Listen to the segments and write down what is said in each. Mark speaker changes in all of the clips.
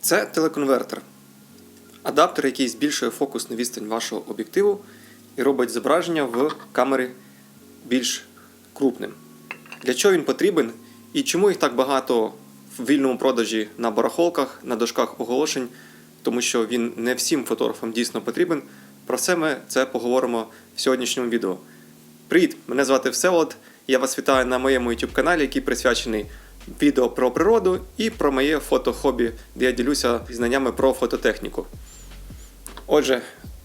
Speaker 1: Це телеконвертер. Адаптер, який збільшує фокусну відстань вашого об'єктиву і робить зображення в камері більш крупним. Для чого він потрібен і чому їх так багато в вільному продажі на барахолках, на дошках оголошень, тому що він не всім фотографам дійсно потрібен. Про все ми це поговоримо в сьогоднішньому відео. Привіт! Мене звати Всеволод. Я вас вітаю на моєму YouTube каналі, який присвячений відео про природу і про моє фотохобі, де я ділюся знаннями про фототехніку. Отже,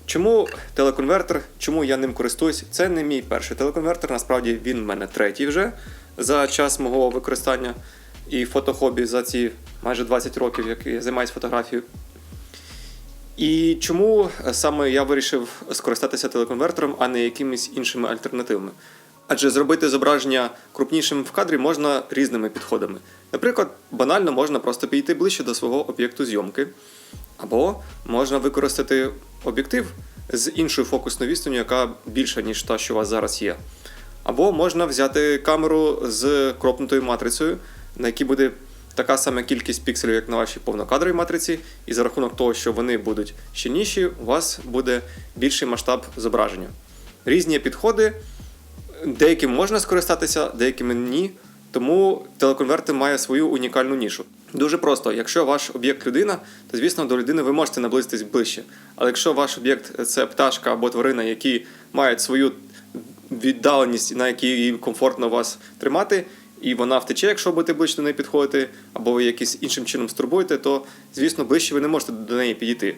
Speaker 1: чому телеконвертер, чому я ним користуюсь? Це не мій перший телеконвертер, насправді він в мене третій вже за час мого використання і фотохобі за ці майже 20 років, як я займаюся фотографією. І чому саме я вирішив скористатися телеконвертером, а не якимись іншими альтернативами? Адже зробити зображення крупнішим в кадрі можна різними підходами. Наприклад, банально можна просто підійти ближче до свого об'єкту зйомки, або можна використати об'єктив з іншою фокусною відстанню, яка більша, ніж та, що у вас зараз є. Або можна взяти камеру з кропнутою матрицею, на якій буде така сама кількість пікселів, як на вашій повнокадровій матриці, і за рахунок того, що вони будуть щільніші, у вас буде більший масштаб зображення. Різні підходи, деяким можна скористатися, деякими ні. Тому телеконвертер має свою унікальну нішу. Дуже просто, якщо ваш об'єкт людина, то звісно до людини ви можете наблизитись ближче. Але якщо ваш об'єкт це пташка або тварина, які мають свою віддаленість, на якій їй комфортно вас тримати, і вона втече, якщо будете ближче до неї підходити, або ви якимось іншим чином стурбуєте, то звісно ближче ви не можете до неї підійти.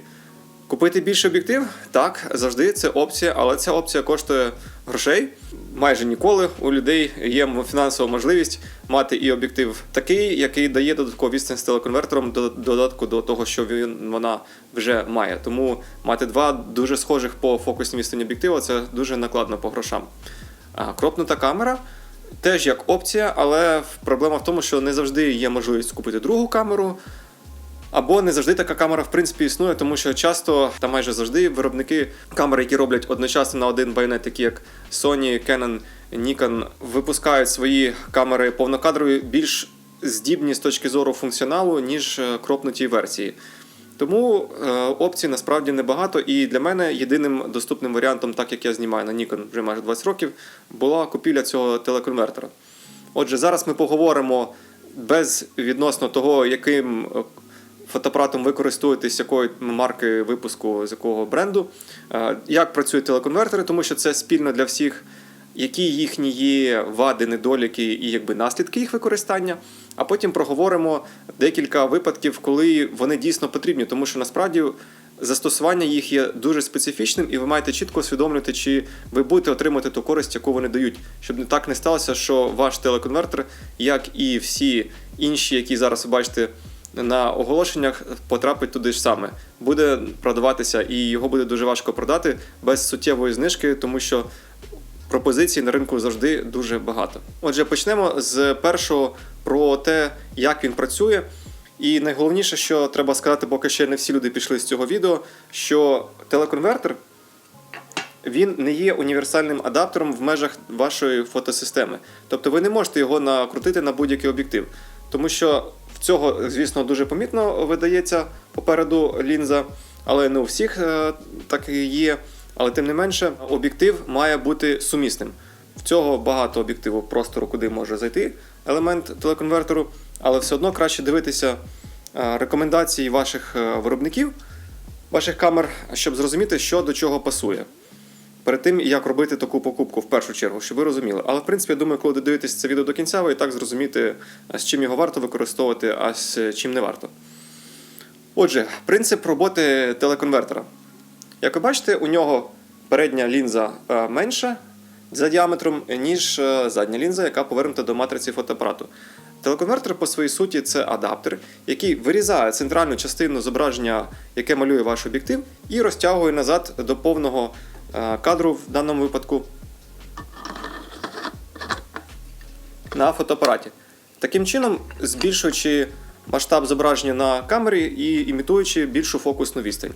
Speaker 1: Купити більший об'єктив? Так, завжди це опція, але ця опція коштує грошей. Майже ніколи у людей є фінансова можливість мати і об'єктив такий, який дає додаткову відстань з телеконвертером до додатку до того, що він вона вже має. Тому мати два дуже схожих по фокусній відстані об'єктива це дуже накладно по грошам. А кропнута камера теж як опція, але проблема в тому, що не завжди є можливість купити другу камеру. Або не завжди така камера в принципі існує, тому що часто та майже завжди виробники камер, які роблять одночасно на один байонет, такі як Sony, Canon, Nikon, випускають свої камери повнокадрові більш здібні з точки зору функціоналу, ніж е, кропнуті версії. Тому е, опцій насправді небагато, і для мене єдиним доступним варіантом, так як я знімаю на Nikon вже майже 20 років, була купівля цього телеконвертера. Отже, зараз ми поговоримо без відносно того, яким е, фотоапаратом ви користуєтесь, якої марки випуску, з якого бренду, Е, як працюють телеконвертери, тому що це спільно для всіх, які їхні є вади, недоліки і якби наслідки їх використання. А потім проговоримо декілька випадків, коли вони дійсно потрібні, тому що насправді. Застосування їх є дуже специфічним, і ви маєте чітко усвідомлювати, чи ви будете отримати ту користь, яку вони дають, щоб не так не сталося, що ваш телеконвертер, як і всі інші, які зараз ви бачите на оголошеннях, потрапить туди ж саме. Буде продаватися, і його буде дуже важко продати без суттєвої знижки, тому що пропозицій на ринку завжди дуже багато. Отже, почнемо з першого про те, як він працює. І найголовніше, що треба сказати, поки ще не всі люди пішли з цього відео, що телеконвертер він не є універсальним адаптером в межах вашої фотосистеми. Тобто ви не можете його накрутити на будь-який об'єктив. Тому що цього, звісно, дуже помітно видається попереду лінза, але не у всіх е, так є. Але тим не менше, об'єктив має бути сумісним. В цього багато об'єктиву простору, куди може зайти елемент телеконвертеру, але все одно краще дивитися е, рекомендації ваших е, виробників, ваших камер, щоб зрозуміти, що до чого пасує. Перед тим, як робити таку покупку в першу чергу, щоб ви розуміли. Але в принципі, я думаю, коли додивитесь це відео до кінця, ви і так зрозумієте, з чим його варто використовувати, а з чим не варто. Отже, принцип роботи телеконвертера. Як ви бачите, у нього передня лінза е, менша за діаметром, ніж е, задня лінза, яка повернута до матриці фотоапарату. Телеконвертер по своїй суті це адаптер, який вирізає центральну частину зображення, яке малює ваш об'єктив, і розтягує назад до повного кадру в даному випадку на фотоапараті. Таким чином, збільшуючи масштаб зображення на камері і імітуючи більшу фокусну відстань.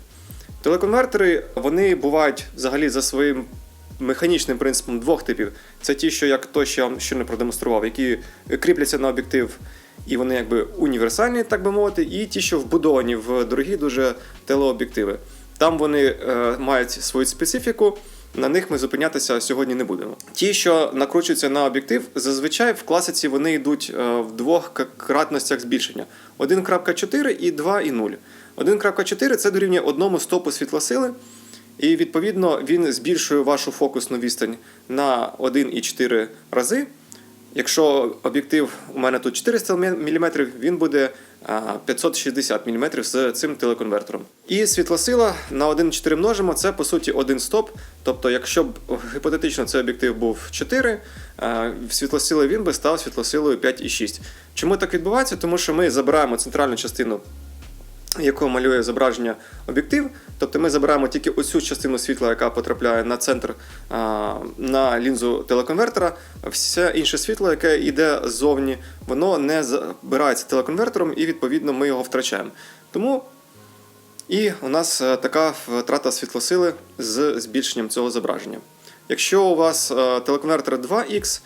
Speaker 1: Телеконвертери вони бувають взагалі за своїм механічним принципом двох типів. Це ті, що як той, що я вам щойно продемонстрував, які кріпляться на об'єктив і вони якби універсальні, так би мовити, і ті, що вбудовані в дорогі дуже телеоб'єктиви. Там вони е, мають свою специфіку. На них ми зупинятися сьогодні не будемо. Ті, що накручуються на об'єктив, зазвичай в класиці вони йдуть е, в двох кратностях збільшення: 1.4 і 2 і 0. 1.4 це дорівнює одному стопу світлосили, і відповідно він збільшує вашу фокусну відстань на 1,4 рази. Якщо об'єктив у мене тут 400 мм, він буде 560 мм з цим телеконвертером. І світлосила на 1,4 множимо, це по суті один стоп. Тобто, якщо б гіпотетично цей об'єктив був 4, а, світлосили він би став світлосилою 5,6. Чому так відбувається? Тому що ми забираємо центральну частину якого малює зображення об'єктив. Тобто ми забираємо тільки оцю частину світла, яка потрапляє на центр на лінзу телеконвертера. Все інше світло, яке йде ззовні, воно не забирається телеконвертером, і відповідно ми його втрачаємо. Тому і у нас е, така втрата світлосили з збільшенням цього зображення. Якщо у вас е, телеконвертер 2X,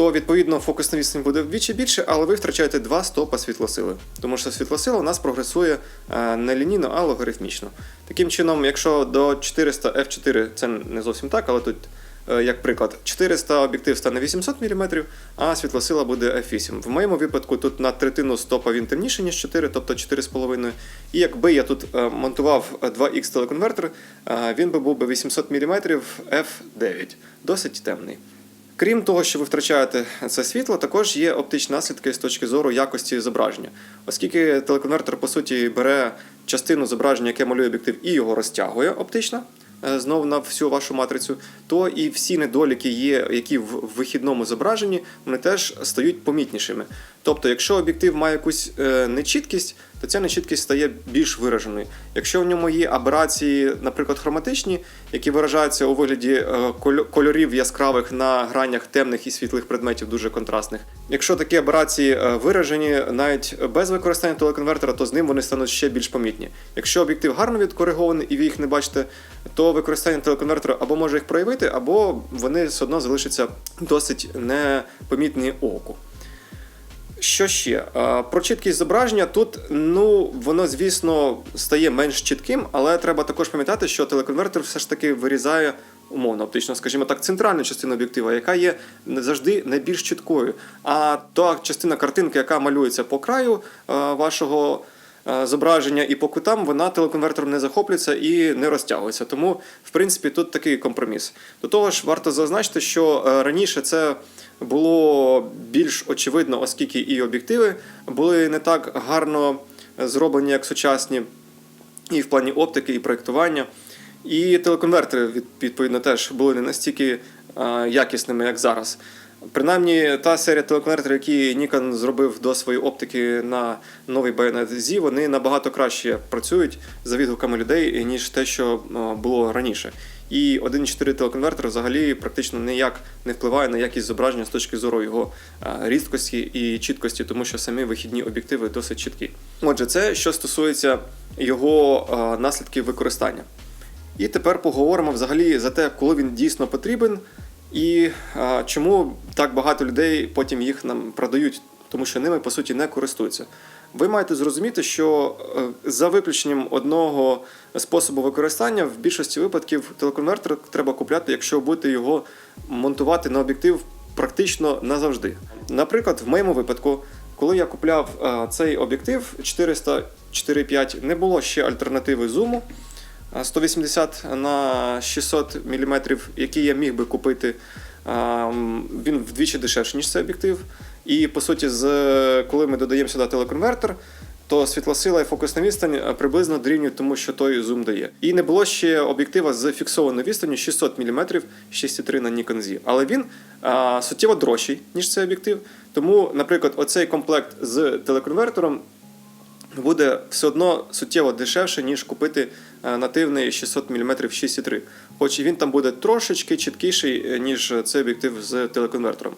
Speaker 1: то відповідно фокусна відстань буде вдвічі більше, але ви втрачаєте два стопа світлосили. Тому що світлосила у нас прогресує е, не лінійно, а логарифмічно. Таким чином, якщо до 400 F4 це не зовсім так, але тут, е, як приклад, 400 об'єктив стане 800 мм, а світлосила буде F8. В моєму випадку тут на третину стопа він темніший, ніж 4, тобто 4,5. І якби я тут е, монтував 2X телеконвертер, він би був би 800 мм F9. Досить темний. Крім того, що ви втрачаєте це світло, також є оптичні наслідки з точки зору якості зображення. Оскільки телеконвертер, по суті, бере частину зображення, яке малює об'єктив, і його розтягує оптично. е, Знову на всю вашу матрицю, то і всі недоліки є, які в вихідному зображенні, вони теж стають помітнішими. Тобто, якщо об'єктив має якусь е, нечіткість, то ця нечіткість стає більш вираженою. Якщо в ньому є аберації, наприклад, хроматичні, які виражаються у вигляді е, кольорів яскравих на гранях темних і світлих предметів, дуже контрастних. Якщо такі аберації е, виражені навіть без використання телеконвертера, то з ним вони стануть ще більш помітні. Якщо об'єктив гарно відкоригований і ви їх не бачите, то використання телеконвертера або може їх проявити, або вони все одно залишаться досить непомітні оку. Що ще? Про чіткість зображення тут, ну, воно, звісно, стає менш чітким, але треба також пам'ятати, що телеконвертер все ж таки вирізає умовно, оптично, скажімо так, центральну частину об'єктива, яка є завжди найбільш чіткою. А та частина картинки, яка малюється по краю вашого зображення і по кутам, вона телеконвертером не захоплюється і не розтягується. Тому, в принципі, тут такий компроміс. До того ж, варто зазначити, що раніше це було більш очевидно, оскільки і об'єктиви були не так гарно зроблені, як сучасні, і в плані оптики, і проєктування. І телеконвертери, відповідно, теж були не настільки е, якісними, як зараз. Принаймні, та серія телеконвертерів, які Nikon зробив до своєї оптики на новий Bayonet Z, вони набагато краще працюють за відгуками людей, ніж те, що е, було раніше. І 1.4 телеконвертер взагалі практично ніяк не впливає на якість зображення з точки зору його е, різкості і чіткості, тому що самі вихідні об'єктиви досить чіткі. Отже, це що стосується його е, наслідків використання. І тепер поговоримо взагалі за те, коли він дійсно потрібен, і а, чому так багато людей потім їх нам продають, тому що ними по суті не користуються. Ви маєте зрозуміти, що е, за виключенням одного способу використання, в більшості випадків телеконвертер треба купляти, якщо будете його монтувати на об'єктив практично назавжди. Наприклад, в моєму випадку, коли я купляв е, цей об'єктив 400 4.5, не було ще альтернативи зуму. 180 на 600 мм, який я міг би купити, він вдвічі дешевший, ніж цей об'єктив. І по суті, з, коли ми додаємо сюди телеконвертер, то світлосила і фокусна відстань е, приблизно дорівнюють тому, що той зум дає. І не було ще об'єктива з фіксованою відстанню 600 мм 6,3 на Nikon Z. Але він а, суттєво дорожчий, ніж цей об'єктив. Тому, наприклад, оцей комплект з телеконвертером буде все одно суттєво дешевше, ніж купити е, нативний 600 мм 6,3. Хоч він там буде трошечки чіткіший, е, ніж цей об'єктив з телеконвертером.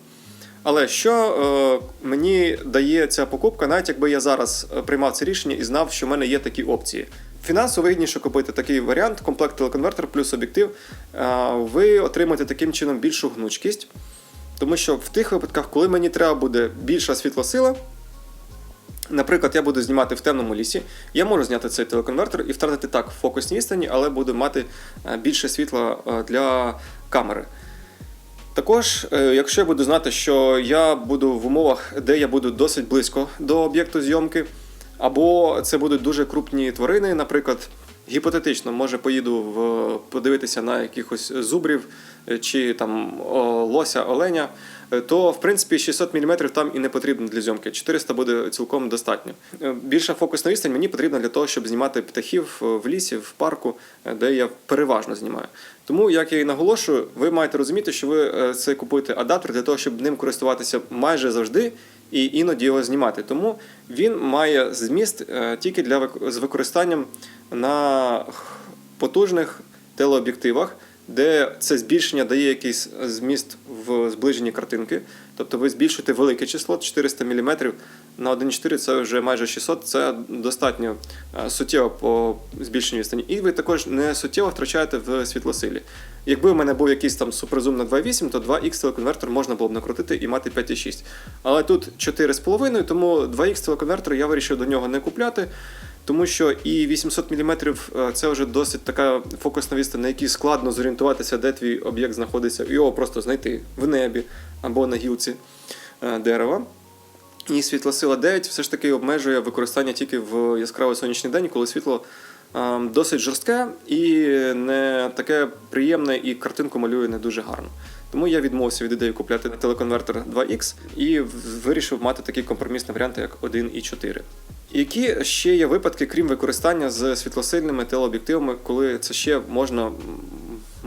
Speaker 1: Але що е, мені дає ця покупка, навіть якби я зараз е, приймав це рішення і знав, що в мене є такі опції. Фінансово вигідніше купити такий варіант, комплект телеконвертер плюс об'єктив. Е, ви отримаєте таким чином більшу гнучкість. Тому що в тих випадках, коли мені треба буде більша світлосила, Наприклад, я буду знімати в темному лісі, я можу зняти цей телеконвертер і втратити так фокусні відстані, але буду мати е, більше світла е, для камери. Також, е, якщо я буду знати, що я буду в умовах, де я буду досить близько до об'єкту зйомки, або це будуть дуже крупні тварини, наприклад, гіпотетично, може поїду в, подивитися на якихось зубрів чи там лося, оленя, то в принципі 600 мм там і не потрібно для зйомки. 400 буде цілком достатньо. Е, Більша фокусна відстань мені потрібна для того, щоб знімати птахів е, в лісі, в парку, е, де я переважно знімаю. Тому, як я і наголошую, ви маєте розуміти, що ви е, це купуєте адаптер для того, щоб ним користуватися майже завжди і іноді його знімати. Тому він має зміст е, тільки для з використанням на потужних телеоб'єктивах, де це збільшення дає якийсь зміст в зближенні картинки. Тобто ви збільшуєте велике число 400 мм на 1,4 це вже майже 600, це достатньо е, суттєво по збільшенню відстані. І ви також не суттєво втрачаєте в світлосилі. Якби у мене був якийсь там суперзум на 2.8, то 2х телеконвертер можна було б накрутити і мати 5.6. Але тут 4,5, тому 2х телеконвертер я вирішив до нього не купляти. Тому що і 800 мм це вже досить така фокусна відстань, на якій складно зорієнтуватися, де твій об'єкт знаходиться, і його просто знайти в небі або на гілці е, дерева. І світлосила 9 все ж таки обмежує використання тільки в яскравий сонячний день, коли світло е, досить жорстке і не таке приємне, і картинку малює не дуже гарно. Тому я відмовився від ідеї купляти телеконвертер 2X і вирішив мати такий компромісний варіант, як 1.4. Які ще є випадки, крім використання з світлосильними телеоб'єктивами, коли це ще можна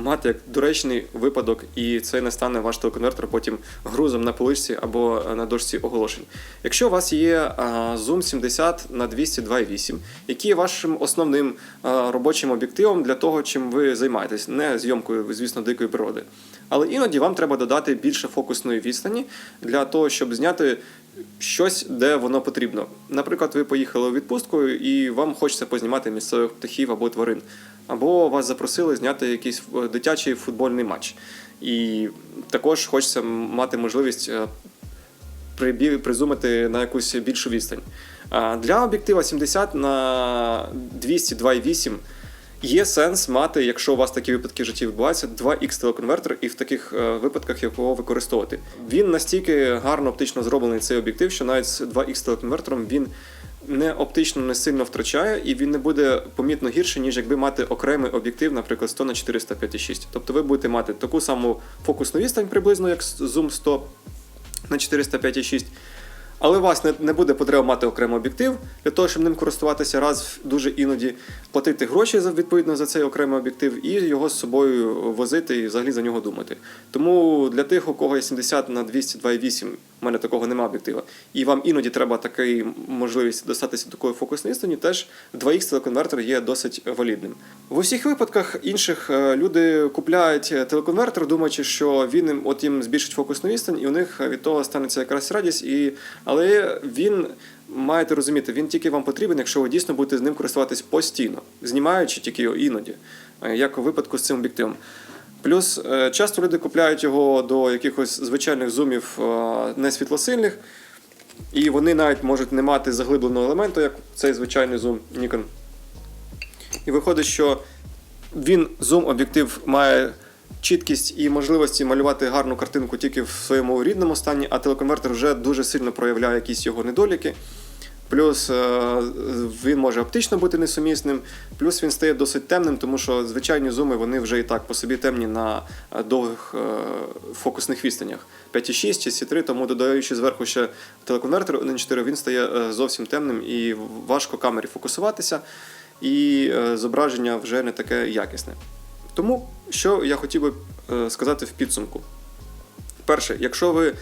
Speaker 1: мати як доречний випадок, і це не стане ваш телеконвертер потім грузом на поличці або на дошці оголошень. Якщо у вас є Zoom 70 на 202,8, який є вашим основним робочим об'єктивом для того, чим ви займаєтесь, не зйомкою, звісно, дикої природи. Але іноді вам треба додати більше фокусної відстані для того, щоб зняти щось, де воно потрібно. Наприклад, ви поїхали у відпустку і вам хочеться познімати місцевих птахів або тварин, або вас запросили зняти якийсь е, дитячий футбольний матч. І також хочеться мати можливість е, призумити на якусь більшу відстань. Для об'єктива 70 на 202,8 є сенс мати, якщо у вас такі випадки в житті відбуваються, 2х телеконвертер і в таких е, випадках його використовувати. Він настільки гарно оптично зроблений цей об'єктив, що навіть з 2х телеконвертером він не оптично не сильно втрачає, і він не буде помітно гірше, ніж якби мати окремий об'єктив, наприклад, 100 на 456. Тобто ви будете мати таку саму фокусну відстань приблизно, як Zoom 100 на 405,6. Але у вас не, буде потреба мати окремий об'єктив для того, щоб ним користуватися раз дуже іноді, платити гроші за відповідно за цей окремий об'єктив і його з собою возити і взагалі за нього думати. Тому для тих, у кого є 70 на 202,8, у мене такого немає об'єктива, і вам іноді треба така можливість достатися до такої фокусної відстані, теж 2х телеконвертер є досить валідним. В усіх випадках інших е, люди купляють е, телеконвертер, думаючи, що він от їм збільшить фокусну відстань, і у них від того станеться якраз радість. І... Але він маєте розуміти, він тільки вам потрібен, якщо ви дійсно будете з ним користуватись постійно, знімаючи тільки його іноді, е, як у випадку з цим об'єктивом. Плюс е, часто люди купляють його до якихось звичайних зумів е, несвітлосильних, і вони навіть можуть не мати заглибленого елементу, як цей звичайний зум Nikon. І виходить, що він зум-об'єктив має чіткість і можливості малювати гарну картинку тільки в своєму рідному стані, а телеконвертер вже дуже сильно проявляє якісь його недоліки. Плюс е, він може оптично бути несумісним, плюс він стає досить темним, тому що звичайні зуми вони вже і так по собі темні на е, довгих е, фокусних відстанях. 5,6 чи C3, тому додаючи зверху ще телеконвертер 1.4, він стає зовсім темним і важко камері фокусуватися, і зображення вже не таке якісне. Тому що я хотів би е, сказати в підсумку. Перше, якщо ви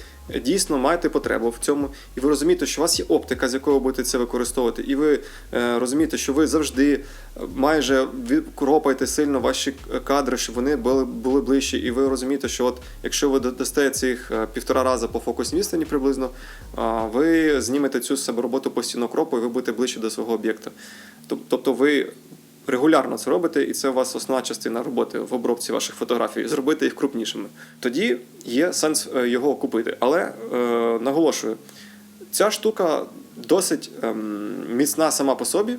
Speaker 1: дійсно маєте потребу в цьому, і ви розумієте, що у вас є оптика, з якою будете це використовувати, і ви е, розумієте, що ви завжди е, майже кропаєте сильно ваші кадри, щоб вони були, були ближчі, і ви розумієте, що от якщо ви додасте цих півтора рази по фокусній відстані приблизно, ви знімете цю себе роботу постійно кропу, і ви будете ближче до свого об'єкта. Тобто ви регулярно це робите, і це у вас основна частина роботи в обробці ваших фотографій, зробити їх крупнішими. Тоді є сенс е, його купити. Але е, наголошую, ця штука досить ем, міцна сама по собі,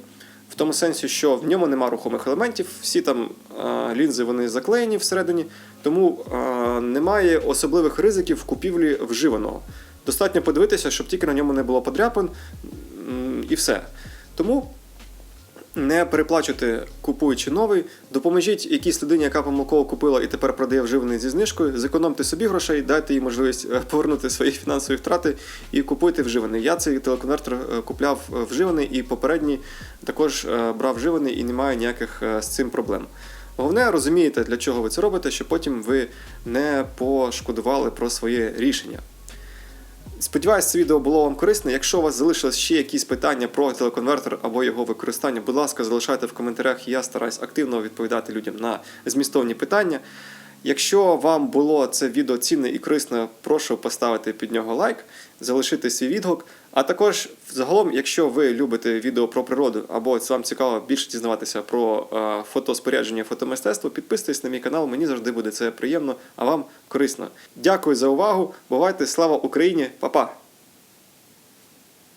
Speaker 1: в тому сенсі, що в ньому нема рухомих елементів, всі там е, лінзи вони заклеєні всередині, тому е, немає особливих ризиків в купівлі вживаного. Достатньо подивитися, щоб тільки на ньому не було подряпин і все. Тому не переплачуйте, купуючи новий, допоможіть якійсь людині, яка помилково купила і тепер продає вживаний зі знижкою, зекономте собі грошей, дайте їй можливість е, повернути свої фінансові втрати і купуйте вживаний. Я цей телеконвертер е, купляв е, вживаний і попередній також брав вживаний і немає ніяких з цим проблем. Головне, розумієте, для чого ви це робите, щоб потім ви не пошкодували про своє рішення. Сподіваюсь, це відео було вам корисне. Якщо у вас залишились ще якісь питання про телеконвертер або його використання, будь ласка, залишайте в коментарях. Я стараюсь активно відповідати людям на змістовні питання. Якщо вам було це відео цінне і корисне, прошу поставити під нього лайк, залишити свій відгук. А також, загалом, якщо ви любите відео про природу або вам цікаво більше дізнаватися про е, фотоспорядження, фотомистецтво, підписуйтесь на мій канал, мені завжди буде це приємно, а вам корисно. Дякую за увагу. Бувайте, слава Україні, Па-па!